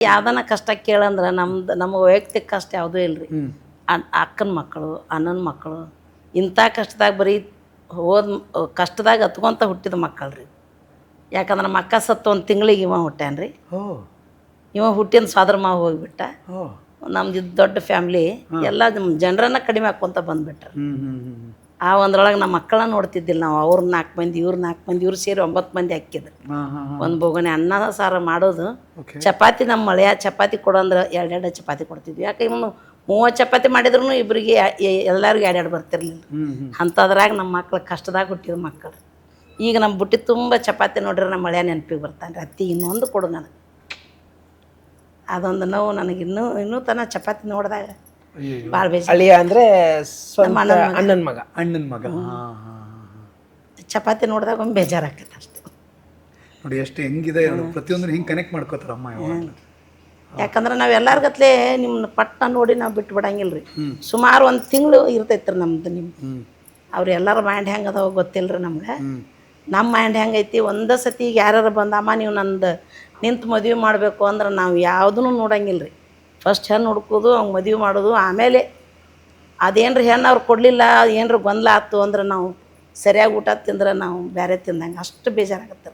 ಯಾವ್ದನ ಕಷ್ಟ ಕೇಳಂದ್ರೆ ನಮ್ದು ನಮ್ಮ ವೈಯಕ್ತಿಕ ಕಷ್ಟ ಯಾವುದೂ ಇಲ್ರಿ. ಅಕ್ಕನ ಮಕ್ಕಳು ಅಣ್ಣನ ಮಕ್ಕಳು ಇಂಥ ಕಷ್ಟದಾಗ ಬರೀ ಹೋದ ಕಷ್ಟದಾಗ ಹತ್ಕೊಂತ ಹುಟ್ಟಿದ ಮಕ್ಕಳು ರೀ ಯಾಕಂದ್ರೆ ನಮ್ಮ ಅಕ್ಕ ಸತ್ತು ಒಂದು ತಿಂಗಳಿಗೆ ಇವ ಹುಟ್ಟ್ಯಾನ ರೀ ಇವ ಹುಟ್ಟಿನ ಸ್ವಾದ್ರ ಮಾವ ಹೋಗಿಬಿಟ್ಟ. ನಮ್ದು ದೊಡ್ಡ ಫ್ಯಾಮಿಲಿ ಎಲ್ಲ ಜನರನ್ನ ಕಡಿಮೆ ಹಾಕ್ಕೊಂತ ಬಂದ್ಬಿಟ್ರು. ಆ ಒಂದ್ರೊಳಗೆ ನಮ್ಮ ಮಕ್ಕಳನ್ನ ನೋಡ್ತಿದ್ದಿಲ್ಲ ನಾವು. ಅವ್ರ ನಾಲ್ಕು ಮಂದಿ ಇವ್ರ ನಾಲ್ಕು ಮಂದಿ ಇವ್ರು ಸೇರಿ ಒಂಬತ್ತು ಮಂದಿ ಹಾಕಿದ್ರು ಒಂದು ಬೋಗನೆ ಅನ್ನ ಸಾರು ಮಾಡೋದು. ಚಪಾತಿ ನಮ್ಮ ಮಳೆಯ ಚಪಾತಿ ಕೊಡಂದ್ರೆ ಎರಡೆರಡು ಚಪಾತಿ ಕೊಡ್ತಿದ್ವಿ. ಯಾಕೆ ಇವನು ಮೂವತ್ತು ಚಪಾತಿ ಮಾಡಿದ್ರು ಇಬ್ಬರಿಗೆ ಎಲ್ಲರಿಗೂ ಎರಡೆರಡು ಬರ್ತಿರ್ಲಿಲ್ಲ. ಅಂಥದ್ರಾಗ ನಮ್ಮ ಮಕ್ಳು ಕಷ್ಟದಾಗ ಹುಟ್ಟಿದ ಮಕ್ಕಳು ಈಗ ನಮ್ಮ ಬುಟ್ಟಿ ತುಂಬ ಚಪಾತಿ ನೋಡ್ರಿ ನಮ್ಮ ಮಳೆಯ ನೆನಪಿಗೆ ಬರ್ತಾನೆ. ರೀ ಅತ್ತಿ ಇನ್ನೊಂದು ಕೊಡು ನನಗೆ. ಅದೊಂದು ನೋವು ನನಗೆ. ಇನ್ನೂ ಇನ್ನೂ ತನಕ ಚಪಾತಿ ನೋಡಿದಾಗ ಭಾಳ ಬೇಜಾರು ಅಳಿಯ ಅಂದ್ರೆ ಸ್ವಂತ ಅಣ್ಣನ ಮಗ. ಅಣ್ಣನ ಮಗ. ಚಪಾತಿ ನೋಡಿದಾಗ ಒಂದು ಬೇಜಾರಾಕೈತೆ ಅಷ್ಟೇ. ನೋಡಿ ಎಷ್ಟು ಹೆಂಗಿದೆ ಪ್ರತಿಯೊಂದನ್ನು ಹಿಂಗೆ ಕನೆಕ್ಟ್ ಮಾಡ್ಕೋತಾರ ಅಮ್ಮ ಯಾಕಂದ್ರೆ ನಾವು ಎಲ್ಲಾರ್ಗತ್ಲೆ ನಿಮ್ಮನ್ನ ಪಟ್ಟ ನೋಡಿ ನಾವು ಬಿಟ್ಟು ಬಿಡಂಗಿಲ್ಲ ರೀ ಸುಮಾರು ಒಂದು ತಿಂಗಳು ಇರ್ತೈತ್ರಿ ನಮ್ದು ನಿಮ್ಮ ಅವ್ರು ಎಲ್ಲರ ಮೈಂಡ್ ಹೆಂಗೆ ಅದಾವ ಗೊತ್ತಿಲ್ಲ ರೀ ನಮ್ಗೆ ನಮ್ಮ ಮೈಂಡ್ ಹೆಂಗೈತಿ ಒಂದೇ ಸತಿ ಈಗ ಯಾರು ಬಂದಮ್ಮ ನೀವು ನಂದು ನಿಂತು ಮದುವೆ ಮಾಡಬೇಕು ಅಂದ್ರೆ ನಾವು ಯಾವುದೂ ನೋಡಂಗಿಲ್ಲ ರೀ ಫಸ್ಟ್ ಹೆಣ್ಣು ಹುಡ್ಕೋದು, ಅವ್ನು ಮದುವೆ ಮಾಡೋದು, ಆಮೇಲೆ ಅದೇನ್ರ ಹೆಣ್ಣು ಅವ್ರು ಕೊಡಲಿಲ್ಲ ಏನರ ಗೊಂದಲ ಅಂದ್ರೆ ನಾವು ಸರಿಯಾಗಿ ಊಟ ತಿಂದ್ರೆ ನಾವು ಬೇರೆ ತಿಂದಂಗೆ. ಅಷ್ಟು ಬೇಜಾರಾಗುತ್ತೆ